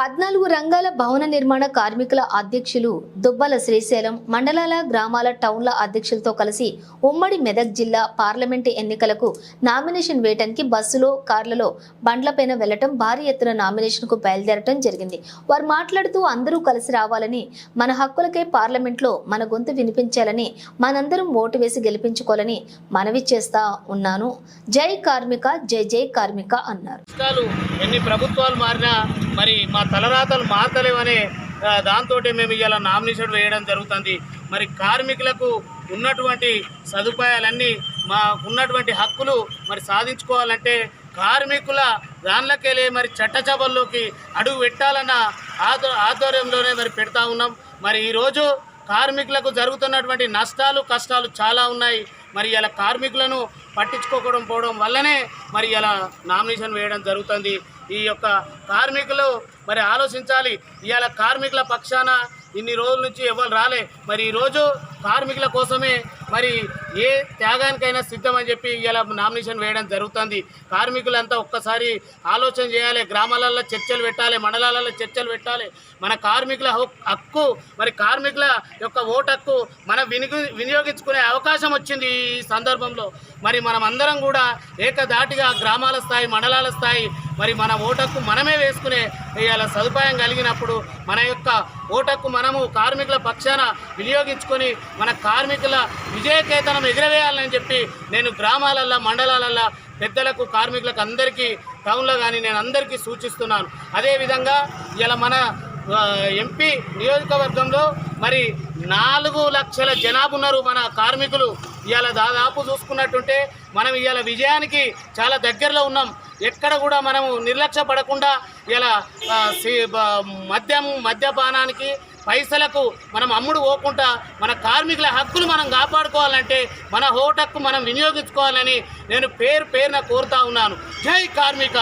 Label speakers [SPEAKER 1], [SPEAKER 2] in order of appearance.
[SPEAKER 1] పద్నాలుగు రంగాల భవన నిర్మాణ కార్మికుల అధ్యక్షులు దుబ్బల శ్రీశైలం మండలాల గ్రామాల టౌన్ల అధ్యక్షులతో కలిసి ఉమ్మడి మెదక్ జిల్లా పార్లమెంటు ఎన్నికలకు నామినేషన్ వేయడానికి బస్సులో కార్లలో బండ్లపైన వెళ్ళటం భారీ ఎత్తున నామినేషన్కు బయలుదేరటం జరిగింది. వారు మాట్లాడుతూ అందరూ కలిసి రావాలని మన హక్కులకై పార్లమెంట్లో మన గొంతు వినిపించాలని మనందరం ఓటు వేసి గెలిపించుకోవాలని మనవి చేస్తా ఉన్నాను. జై కార్మిక జై జై కార్మిక అన్నారు.
[SPEAKER 2] ఎన్ని ప్రభుత్వాలు మారినా మరి మా తలరాతలు మారతలేవనే దాంతో దాంతోటే మేము ఇవాళ నామినేషన్ వేయడం జరుగుతుంది. మరి కార్మికులకు ఉన్నటువంటి సదుపాయాలన్నీ మా ఉన్నటువంటి హక్కులు మరి సాధించుకోవాలంటే కార్మికుల దానిలోకెళ్ళి మరి చట్టసభల్లోకి అడుగు పెట్టాలన్న ఆధ్వ ఆధ్వర్యంలోనే మరి పెడతా ఉన్నాం. మరి ఈరోజు కార్మికులకు జరుగుతున్నటువంటి నష్టాలు కష్టాలు చాలా ఉన్నాయి. మరి ఇలా కార్మికులను పట్టించుకోకపోవడం పోవడం వల్లనే మరి ఇలా నామినేషన్ వేయడం జరుగుతుంది. ఈ యొక్క కార్మికులు మరి ఆలోచించాలి. ఇవాళ కార్మికుల పక్షాన ఇన్ని రోజుల నుంచి ఎవరు రాలే. మరి ఈరోజు కార్మికుల కోసమే మరి ఏ త్యాగానికైనా సిద్ధమని చెప్పి ఇలా నామినేషన్ వేయడం జరుగుతుంది. కార్మికులంతా ఒక్కసారి ఆలోచన చేయాలి గ్రామాలలో చర్చలు పెట్టాలి మండలాలలో చర్చలు పెట్టాలి. మన కార్మికుల హక్కు- హక్కు మరి కార్మికుల యొక్క ఓటు హక్కు మనం వినియోగి వినియోగించుకునే అవకాశం వచ్చింది ఈ సందర్భంలో. మరి మనం అందరం కూడా ఏకదాటిగా గ్రామాల స్థాయి మండలాల స్థాయి మరి మన ఓటక్కు మనమే వేసుకునే ఇవాళ సదుపాయం కలిగినప్పుడు మన యొక్క ఓటక్కు మనము కార్మికుల పక్షాన వినియోగించుకొని మన కార్మికుల విజయకేతనం ఎగురవేయాలని చెప్పి నేను గ్రామాలల్లో మండలాలల్లో పెద్దలకు కార్మికులకు అందరికీ టౌన్లో కానీ నేను అందరికీ సూచిస్తున్నాను. అదేవిధంగా ఇలా మన ఎంపీ నియోజకవర్గంలో మరి నాలుగు లక్షల జనాభా ఉన్నారు మన కార్మికులు. ఇవాళ దాదాపు చూసుకున్నట్టుంటే మనం ఇవాళ విజయానికి చాలా దగ్గరలో ఉన్నాం. ఎక్కడ కూడా మనము నిర్లక్ష్య పడకుండా ఇలా సి- బ- మద్యం మద్యపానానికి పైసలకు మనం అమ్ముడు పోకుండా మన కార్మికుల హక్కులు మనం కాపాడుకోవాలంటే మన హోటక్కు మనం వినియోగించుకోవాలని నేను పేరు పేరున కోరుతా ఉన్నాను. జై కార్మిక!